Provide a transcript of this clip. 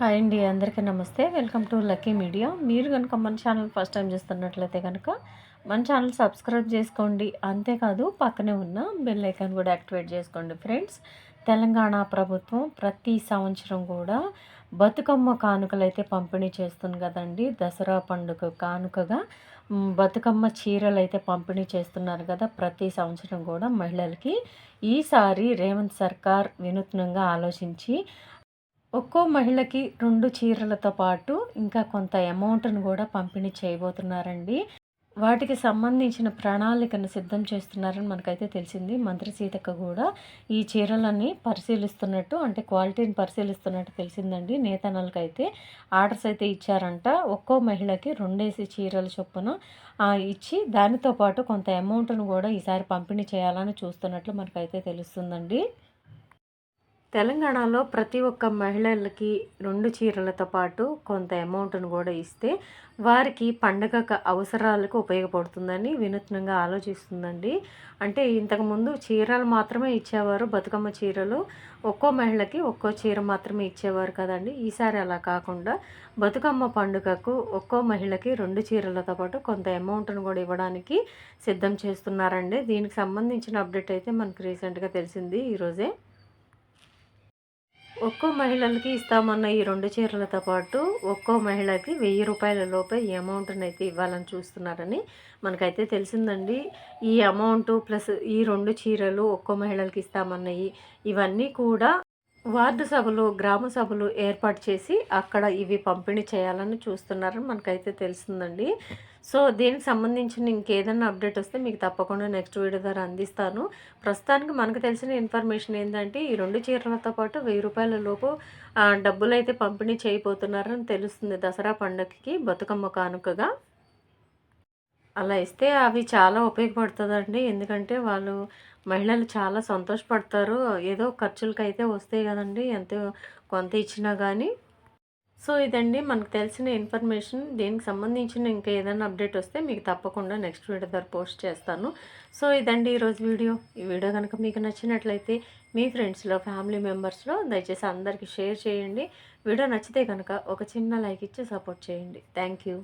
Hi అండి అందరికీ నమస్తే. Welcome to lucky media. మీరు కనుక మన ఛానల్ ఫస్ట్ టైం చూస్తున్నట్లయితే కనుక మన ఛానల్ సబ్స్క్రైబ్ చేసుకోండి. అంతేకాదు పక్కనే ఉన్న బెల్ ఐకాన్ కూడా యాక్టివేట్ చేసుకోండి ఫ్రెండ్స్. తెలంగాణ ప్రభుత్వం ప్రతి సంవత్సరం కూడా బతుకమ్మ కానుకలు అయితే పంపిణీ చేస్తుంది కదండి. దసరా పండుగ కానుకగా బతుకమ్మ చీరలు అయితే పంపిణీ చేస్తున్నారు కదా. ప్రతి సంవత్సరం కూడా మహిళలకి ఈసారి రేవంత్ సర్కార్ వినూత్నంగా ఆలోచించి ఒక్కో మహిళకి రెండు చీరలతో పాటు ఇంకా కొంత అమౌంట్ను కూడా పంపిణీ చేయబోతున్నారండి. వాటికి సంబంధించిన ప్రణాళికను సిద్ధం చేస్తున్నారని మనకైతే తెలిసింది. మంత్రి సీతక్క కూడా ఈ చీరలన్నీ పరిశీలిస్తున్నట్టు అంటే క్వాలిటీని పరిశీలిస్తున్నట్టు తెలిసిందండి. నేతనాలకు అయితే ఆర్డర్స్ అయితే ఇచ్చారంట. ఒక్కో మహిళకి రెండేసి చీరల చొప్పున ఇచ్చి దానితో పాటు కొంత అమౌంట్ను కూడా ఈసారి పంపిణీ చేయాలని చూస్తున్నట్లు మనకైతే తెలుస్తుందండి. తెలంగాణలో ప్రతి ఒక్క మహిళలకి రెండు చీరలతో పాటు కొంత అమౌంట్ను కూడా ఇస్తే వారికి పండగ అవసరాలకు ఉపయోగపడుతుందని వినూత్నంగా ఆలోచిస్తుందండి. అంటే ఇంతకుముందు చీరలు మాత్రమే ఇచ్చేవారు బతుకమ్మ చీరలు. ఒక్కో మహిళకి ఒక్కో చీర మాత్రమే ఇచ్చేవారు కదండి. ఈసారి అలా కాకుండా బతుకమ్మ పండుగకు ఒక్కో మహిళకి రెండు చీరలతో పాటు కొంత అమౌంట్ను కూడా ఇవ్వడానికి సిద్ధం చేస్తున్నారండి. దీనికి సంబంధించిన అప్డేట్ అయితే మనకు రీసెంట్గా తెలిసింది ఈరోజే ఒక్కో మహిళలకి ఇస్తామన్న ఈ రెండు చీరలతో పాటు ఒక్కో మహిళకి వెయ్యి రూపాయల లోపే ఈ అమౌంట్ని అయితే ఇవ్వాలని చూస్తున్నారని మనకైతే తెలిసిందండి. ఈ అమౌంట్ ప్లస్ ఈ రెండు చీరలు ఒక్కో మహిళలకి ఇస్తామన్నవి ఇవన్నీ కూడా వార్డు సభలు గ్రామ సభలు ఏర్పాటు చేసి అక్కడ ఇవి పంపిణీ చేయాలని చూస్తున్నారని మనకైతే తెలుస్తుందండి. సో దీనికి సంబంధించిన ఇంకేదైనా అప్డేట్ వస్తే మీకు తప్పకుండా నెక్స్ట్ వీడియో ద్వారా అందిస్తాను. ప్రస్తుతానికి మనకు తెలిసిన ఇన్ఫర్మేషన్ ఏంటంటే ఈ రెండు చీరలతో పాటు వెయ్యి రూపాయల లోపు డబ్బులు అయితే పంపిణీ చేయబోతున్నారని తెలుస్తుంది దసరా పండుగకి బతుకమ్మ కానుకగా. అలా ఇస్తే అవి చాలా ఉపయోగపడుతుందండి. ఎందుకంటే వాళ్ళు మహిళలు చాలా సంతోషపడతారు. ఏదో ఖర్చులకి అయితే వస్తాయి కదండి. ఎంతో కొంత ఇచ్చినా కానీ సో ఇదండి. మనకు తెలిసిన ఇన్ఫర్మేషన్. దీనికి సంబంధించిన ఇంకా ఏదైనా అప్డేట్ వస్తే మీకు తప్పకుండా నెక్స్ట్ వీడియో ద్వారా పోస్ట్ చేస్తాను. సో ఇదండి ఈరోజు వీడియో. ఈ వీడియో కనుక మీకు నచ్చినట్లయితే మీ ఫ్రెండ్స్లో ఫ్యామిలీ మెంబర్స్లో దయచేసి అందరికీ షేర్ చేయండి. వీడియో నచ్చితే కనుక ఒక చిన్న లైక్ ఇచ్చి సపోర్ట్ చేయండి. Thank you.